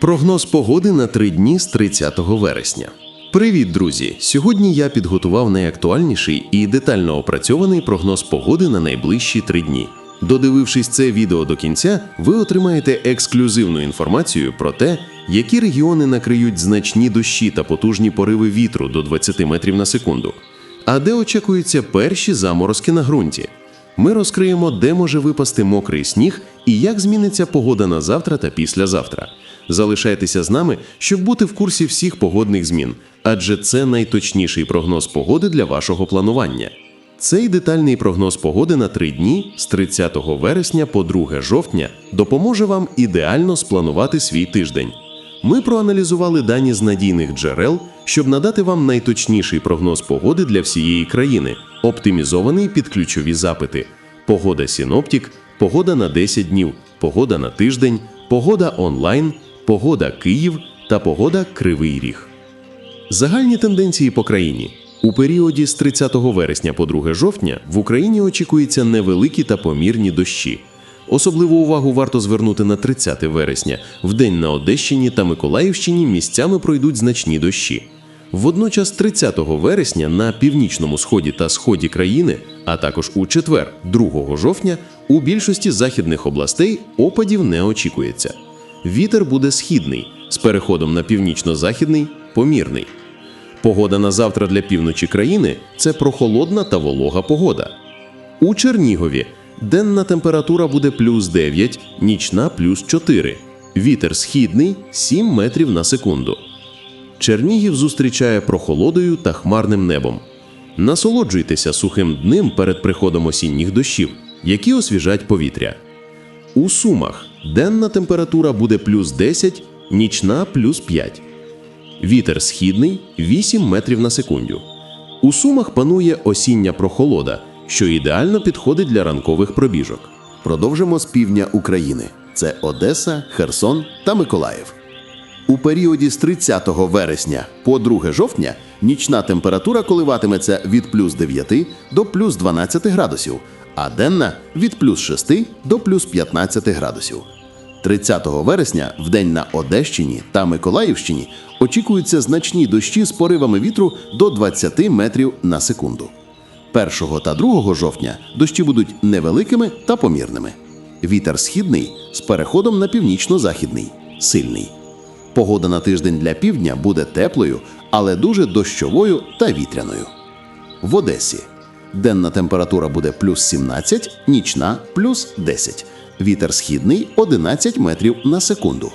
Прогноз погоди на три дні з 30 вересня. Привіт, друзі! Сьогодні я підготував найактуальніший і детально опрацьований прогноз погоди на найближчі три дні. Додивившись це відео до кінця, ви отримаєте ексклюзивну інформацію про те, які регіони накриють значні дощі та потужні пориви вітру до 20 метрів на секунду, а де очікуються перші заморозки на ґрунті. Ми розкриємо, де може випасти мокрий сніг і як зміниться погода на завтра та післязавтра. Залишайтеся з нами, щоб бути в курсі всіх погодних змін, адже це найточніший прогноз погоди для вашого планування. Цей детальний прогноз погоди на три дні з 30 вересня по 2 жовтня допоможе вам ідеально спланувати свій тиждень. Ми проаналізували дані з надійних джерел, щоб надати вам найточніший прогноз погоди для всієї країни, оптимізований під ключові запити: погода Сіноптік, погода на 10 днів, погода на тиждень, погода онлайн, погода Київ та погода Кривий Ріг. Загальні тенденції по країні. У періоді з 30 вересня по 2 жовтня в Україні очікуються невеликі та помірні дощі. Особливу увагу варто звернути на 30 вересня. В день на Одещині та Миколаївщині місцями пройдуть значні дощі. Водночас 30 вересня на північному сході та сході країни, а також у четвер, 2 жовтня, у більшості західних областей опадів не очікується. Вітер буде східний з переходом на північно-західний помірний. Погода на завтра для півночі країни це прохолодна та волога погода. У Чернігові денна температура буде плюс 9, нічна плюс 4. Вітер східний 7 метрів на секунду. Чернігів зустрічає прохолодою та хмарним небом. Насолоджуйтеся сухим днем перед приходом осінніх дощів, які освіжать повітря. У Сумах денна температура буде плюс 10, нічна плюс 5. Вітер східний 8 метрів на секунду. У Сумах панує осіння прохолода, що ідеально підходить для ранкових пробіжок. Продовжимо з півдня України: це Одеса, Херсон та Миколаїв. У періоді з 30 вересня по 2 жовтня нічна температура коливатиметься від плюс 9 до плюс 12 градусів, а денна від плюс 6 до плюс 15 градусів. 30 вересня в день на Одещині та Миколаївщині очікуються значні дощі з поривами вітру до 20 метрів на секунду. 1 та 2 жовтня дощі будуть невеликими та помірними. Вітер східний з переходом на північно-західний сильний. Погода на тиждень для півдня буде теплою, але дуже дощовою та вітряною. В Одесі денна температура буде плюс 17, нічна плюс 10. Вітер східний 11 метрів на секунду.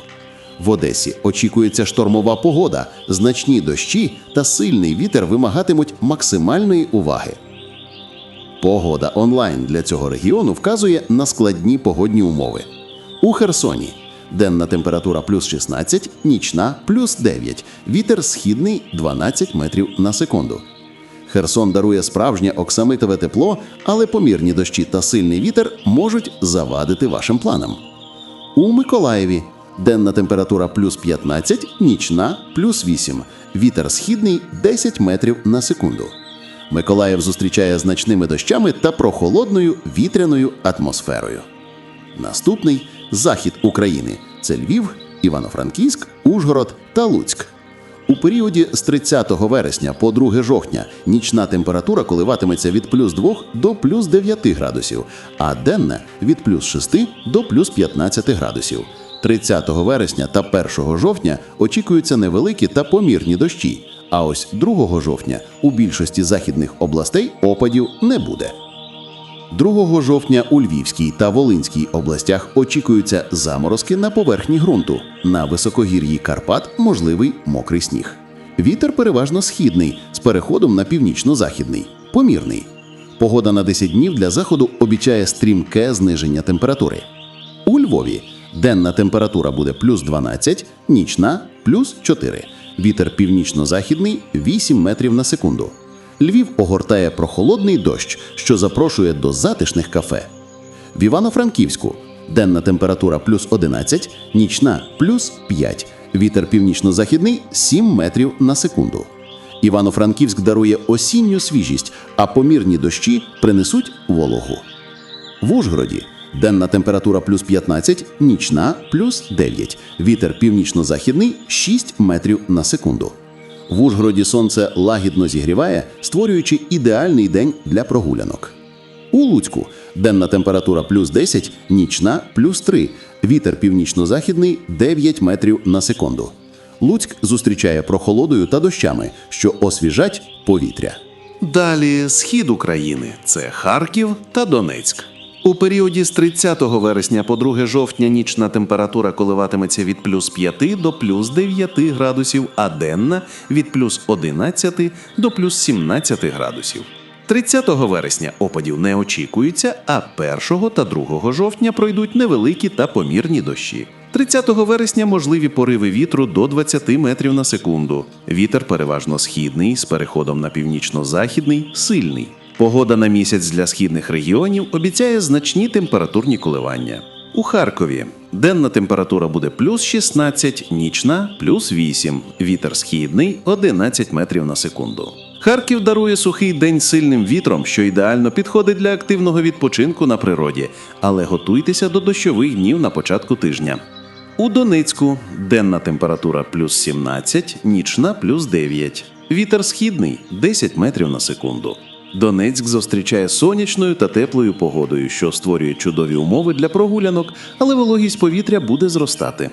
В Одесі очікується штормова погода, значні дощі та сильний вітер вимагатимуть максимальної уваги. Погода онлайн для цього регіону вказує на складні погодні умови. У Херсоні денна температура плюс 16, нічна плюс 9, вітер східний 12 метрів на секунду. Херсон дарує справжнє оксамитове тепло, але помірні дощі та сильний вітер можуть завадити вашим планам. У Миколаєві денна температура плюс 15, нічна плюс 8, вітер східний 10 метрів на секунду. Миколаїв зустрічає значними дощами та прохолодною вітряною атмосферою. Наступний захід України це Львів, Івано-Франківськ, Ужгород та Луцьк. У періоді з 30 вересня по 2 жовтня нічна температура коливатиметься від плюс 2 до плюс 9 градусів, а денна від плюс 6 до плюс 15 градусів. 30 вересня та 1 жовтня очікуються невеликі та помірні дощі. А ось 2 жовтня у більшості західних областей опадів не буде. 2 жовтня у Львівській та Волинській областях очікуються заморозки на поверхні ґрунту. На високогір'ї Карпат можливий мокрий сніг. Вітер переважно східний з переходом на північно-західний, помірний. Погода на 10 днів для заходу обіцяє стрімке зниження температури. У Львові денна температура буде плюс 12, нічна плюс 4. Вітер північно-західний 8 метрів на секунду. Львів огортає прохолодний дощ, що запрошує до затишних кафе. В Івано-Франківську денна температура плюс 11, нічна плюс 5. Вітер північно-західний 7 метрів на секунду. Івано-Франківськ дарує осінню свіжість, а помірні дощі принесуть вологу. В Ужгороді Денна температура плюс 15, нічна плюс 9. Вітер північно-західний 6 метрів на секунду. В Ужгороді сонце лагідно зігріває, створюючи ідеальний день для прогулянок. У Луцьку денна температура плюс 10, нічна плюс 3. Вітер північно-західний 9 метрів на секунду. Луцьк зустрічає прохолодою та дощами, що освіжать повітря. Далі схід України це Харків та Донецьк. У періоді з 30 вересня по 2 жовтня нічна температура коливатиметься від плюс 5 до плюс 9 градусів, а денна від плюс 11 до плюс 17 градусів. 30 вересня опадів не очікується, а 1 та 2 жовтня пройдуть невеликі та помірні дощі. 30 вересня можливі пориви вітру до 20 метрів на секунду. Вітер переважно східний з переходом на північно-західний сильний. Погода на місяць для східних регіонів обіцяє значні температурні коливання. У Харкові денна температура буде плюс 16, нічна плюс 8, вітер східний 11 метрів на секунду. Харків дарує сухий день сильним вітром, що ідеально підходить для активного відпочинку на природі, але готуйтеся до дощових днів на початку тижня. У Донецьку денна температура плюс 17, нічна плюс 9. Вітер східний 10 метрів на секунду. Донецьк зустрічає сонячною та теплою погодою, що створює чудові умови для прогулянок, але вологість повітря буде зростати.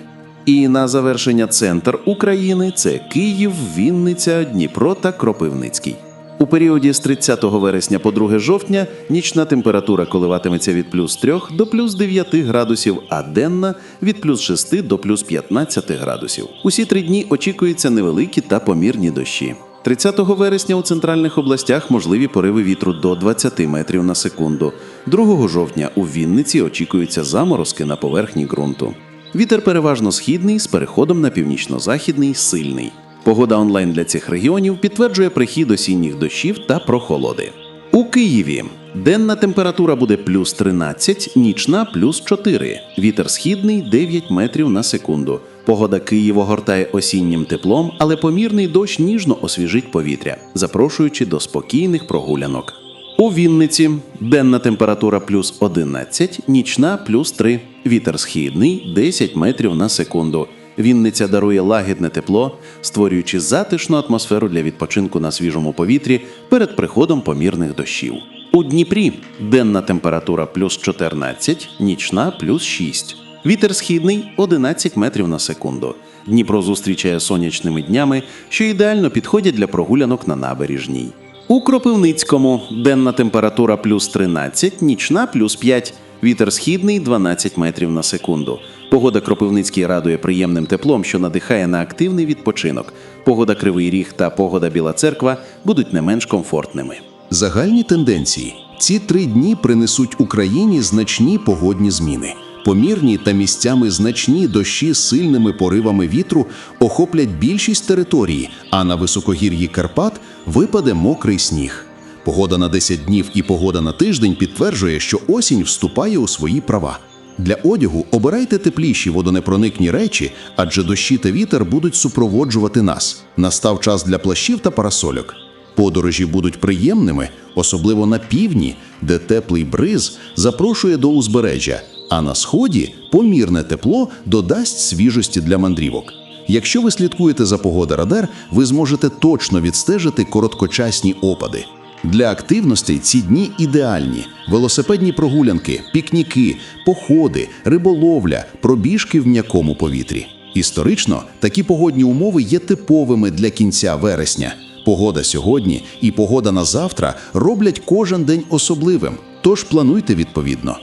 І на завершення центр України це Київ, Вінниця, Дніпро та Кропивницький. У періоді з 30 вересня по 2 жовтня нічна температура коливатиметься від плюс 3 до плюс 9 градусів, а денна від плюс 6 до плюс 15 градусів. Усі три дні очікуються невеликі та помірні дощі. 30 вересня у центральних областях можливі пориви вітру до 20 метрів на секунду. 2 жовтня у Вінниці очікуються заморозки на поверхні ґрунту. Вітер переважно східний з переходом на північно-західний сильний. Погода онлайн для цих регіонів підтверджує прихід осінніх дощів та прохолоди. У Києві денна температура буде плюс 13, нічна плюс 4. Вітер східний 9 метрів на секунду. Погода Києва гортає осіннім теплом, але помірний дощ ніжно освіжить повітря, запрошуючи до спокійних прогулянок. У Вінниці денна температура плюс 11, нічна плюс 3. Вітер східний 10 метрів на секунду. Вінниця дарує лагідне тепло, створюючи затишну атмосферу для відпочинку на свіжому повітрі перед приходом помірних дощів. У Дніпрі денна температура плюс 14, нічна плюс 6. Вітер східний 11 метрів на секунду. Дніпро зустрічає сонячними днями, що ідеально підходять для прогулянок на набережній. У Кропивницькому денна температура плюс 13, нічна плюс 5. Вітер східний 12 метрів на секунду. Погода Кропивницький радує приємним теплом, що надихає на активний відпочинок. Погода Кривий Ріг та погода Біла Церква будуть не менш комфортними. Загальні тенденції. Ці три дні принесуть Україні значні погодні зміни. Помірні та місцями значні дощі з сильними поривами вітру охоплять більшість території, а на високогір'ї Карпат випаде мокрий сніг. Погода на 10 днів і погода на тиждень підтверджує, що осінь вступає у свої права. Для одягу обирайте тепліші водонепроникні речі, адже дощі та вітер будуть супроводжувати нас. Настав час для плащів та парасольок. Подорожі будуть приємними, особливо на півдні, де теплий бриз запрошує до узбережжя, а на сході помірне тепло додасть свіжості для мандрівок. Якщо ви слідкуєте за погода Радар, ви зможете точно відстежити короткочасні опади. Для активностей ці дні ідеальні: велосипедні прогулянки, пікніки, походи, риболовля, пробіжки в м'якому повітрі. Історично такі погодні умови є типовими для кінця вересня. Погода сьогодні і погода на завтра роблять кожен день особливим, тож плануйте відповідно.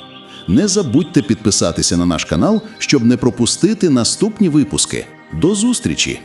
Не забудьте підписатися на наш канал, щоб не пропустити наступні випуски. До зустрічі!